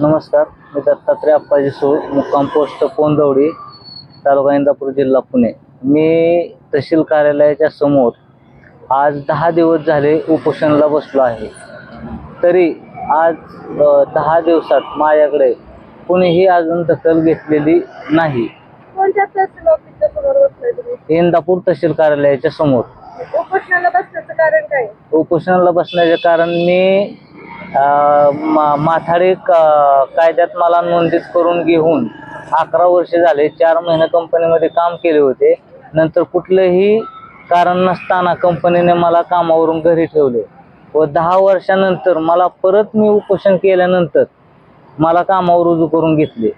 नमस्कार मी दत्तात्रय अप्पाजी सूळ मुक्काम पोस्ट पोंदवडी तालुका इंदापूर जिल्हा पुणे. मी तहसील कार्यालयाच्या समोर आज दहा दिवस झाले उपोषणाला बसलो आहे. तरी आज दहा दिवसात माझ्याकडे कुणीही अजून दखल घेतलेली नाही. इंदापूर तहसील कार्यालयाच्या समोर. उपोषणाला बसण्याचं कारण काय? उपोषणाला बसण्याचे कारण मी मा माथाडी क- कायद्यात मला नोंदीत करून घेऊन अकरा वर्ष झाले चार महिने कंपनीमध्ये काम केले होते. नंतर कुठलंही कारण नसताना कंपनीने मला कामावरून घरी ठेवले व दहा वर्षानंतर मला परत मी उपोषण केल्यानंतर मला कामावर रुजू करून घेतले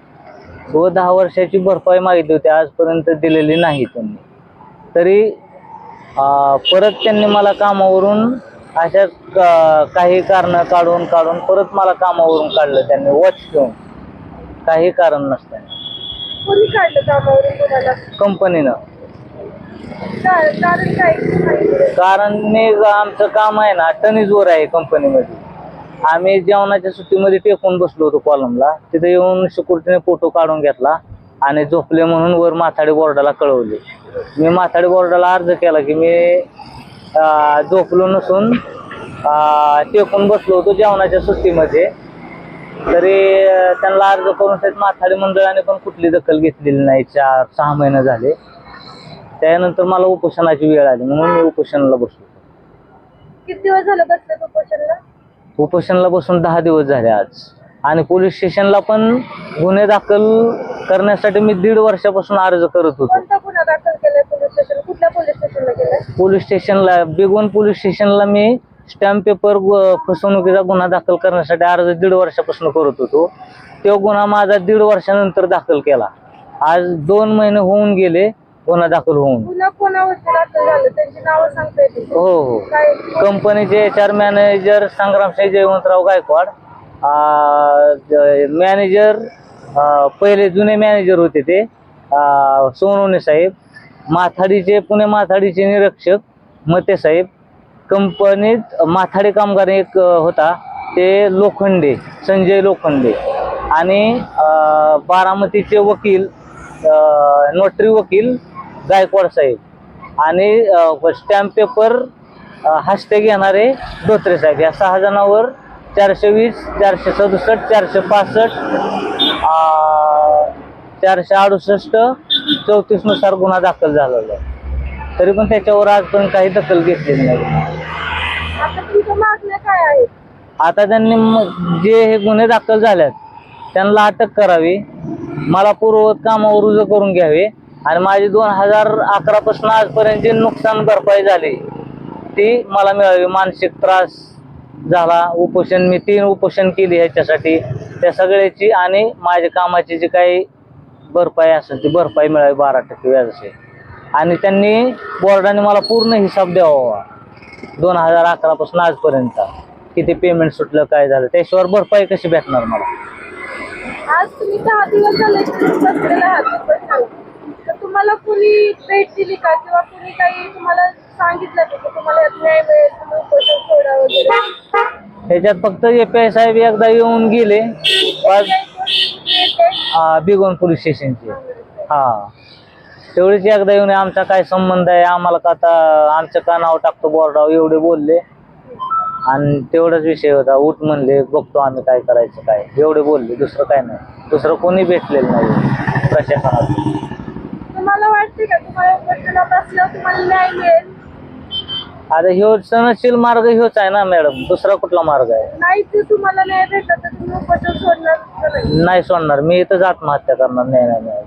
व दहा वर्षाची भरपाई मागितली होती. आजपर्यंत दिलेली नाही त्यांनी. तरी परत त्यांनी मला कामावरून अशा काही कारण काढून काढून परत मला कामावरून काढलं त्यांनी वॉच घेऊन. काही कारण नसताना कोणी काढलं कामावरून तुम्हाला? कंपनीनं. का- कारण काय? सांगितलं? कारण मी आमचं काम आहे ना टनीजवर आहे कंपनीमध्ये. आम्ही जेवणाच्या सुट्टीमध्ये टेकून बसलो होतो कॉलमला तिथे येऊन सिक्युरिटीने फोटो काढून घेतला आणि झोपले म्हणून वर माथाडी बोर्डाला कळवले. मी माथाडी बोर्डाला अर्ज केला की मी झोपलो नसून टेकून बसलो होतो जेवणाच्या सुट्टीमध्ये. तरी त्यांना अर्ज करून त्यात माथाडी मंडळाने पण कुठली दखल घेतलेली नाही. चार सहा महिने झाले. त्यानंतर मला उपोषणाची वेळ आली. म्हणून मी उपोषणाला बसलो. किती दिवस झालं बसलं उपोषणला? उपोषणाला बसून दहा दिवस झाले आज. आणि पोलीस स्टेशनला पण गुन्हे दाखल करण्यासाठी मी दीड वर्षापासून अर्ज करत होतो. पोलीस स्टेशनला बेगोन पोलीस स्टेशनला मी स्टॅम्प पेपर फसवणुकीचा गुन्हा दाखल करण्यासाठी अर्ज दीड वर्षापासून करत होतो. तो गुन्हा माझा दीड वर्षानंतर दाखल केला. आज दोन महिने होऊन गेले गुन्हा दाखल होऊन. हो हो. कंपनीचे H R manager Sangramsinh Jaywantrao Gaikwad manager पहिले जुने मॅनेजर होते ते सोनवणे साहेब. माथाडीचे पुणे माथाडीचे निरीक्षक मते साहेब कंपनीत माथाडी कामगार एक होता ते लोखंडे संजय लोखंडे. आणि बारामतीचे वकील नोटरी वकील गायकवाड साहेब. आणि स्टॅम्प पेपर हस्ते घेणारे धोत्रे साहेब. या सहा जणांवर चारशे वीस चारशे सदुसष्ट चारशे पासष्ट चारशे अडुसष्ट चौतीसनुसार गुन्हा दाखल झालेला आहे. तरी पण त्याच्यावर आजपर्यंत काही दखल घेतलेली नाही. आता त्यांनी जे हे गुन्हे दाखल झाल्यात त्यांना अटक करावी. मला पूर्ववत कामावर रुजू करून घ्यावे. आणि माझी दोन हजार अकरा पासून आजपर्यंत जी नुकसान भरपाई झाली ती मला मिळावी. मानसिक त्रास झाला उपोषण मी तीन उपोषण केली ह्याच्यासाठी. त्या सगळ्याची आणि माझ्या कामाची जी काही भरपाई असेल ती भरपाई मिळावी बारा टक्के व्याजाची. आणि त्यांनी बोर्डाने मला पूर्ण हिसाब द्यावा. दोन हजार अकरा पासून आजपर्यंत. किती पेमेंट सुटलं काय झालं त्याशिवाय भरपाई कशी भेटणार मला? आज तुम्ही दहा दिवस झाले बसलेला आहात उपोषणाला तर तुम्हाला कुणी भेट दिली का? किंवा कुणी काही तुम्हाला सांगितलं का की तुम्हाला यात न्याय मिळेल तुम्ही उपोषण सोडा वगैरे? त्याच्यात फक्त एपीआय साहेब एकदा येऊन गेले. आ, बिगोन पोलीस स्टेशनचे. हा. तेवढेच एकदा येऊन आमचा काय संबंध आहे आम्हाला का आता आमचं का नाव टाकतो बोर्डाव एवढे बोलले. आणि तेवढाच विषय होता उठ म्हणले बघतो आम्ही काय करायचं काय. एवढे बोलले दुसरं काय नाही. दुसरं कोणी भेटलेलं नाही प्रशासनात. तुम्हाला वाटते का तुम्हाला तुम्हाला न्याय मिळेल? आता ह्यो सनशील मार्ग ह्योच आहे ना मॅडम. दुसरा कुठला मार्ग आहे? नाही ते तुम्हाला न्याय भेटला तर तुम्ही उपोषण सोडणार का नाही? नाही सोडणार. मी इथंच आत्महत्या करणार. नाही नाही नाही.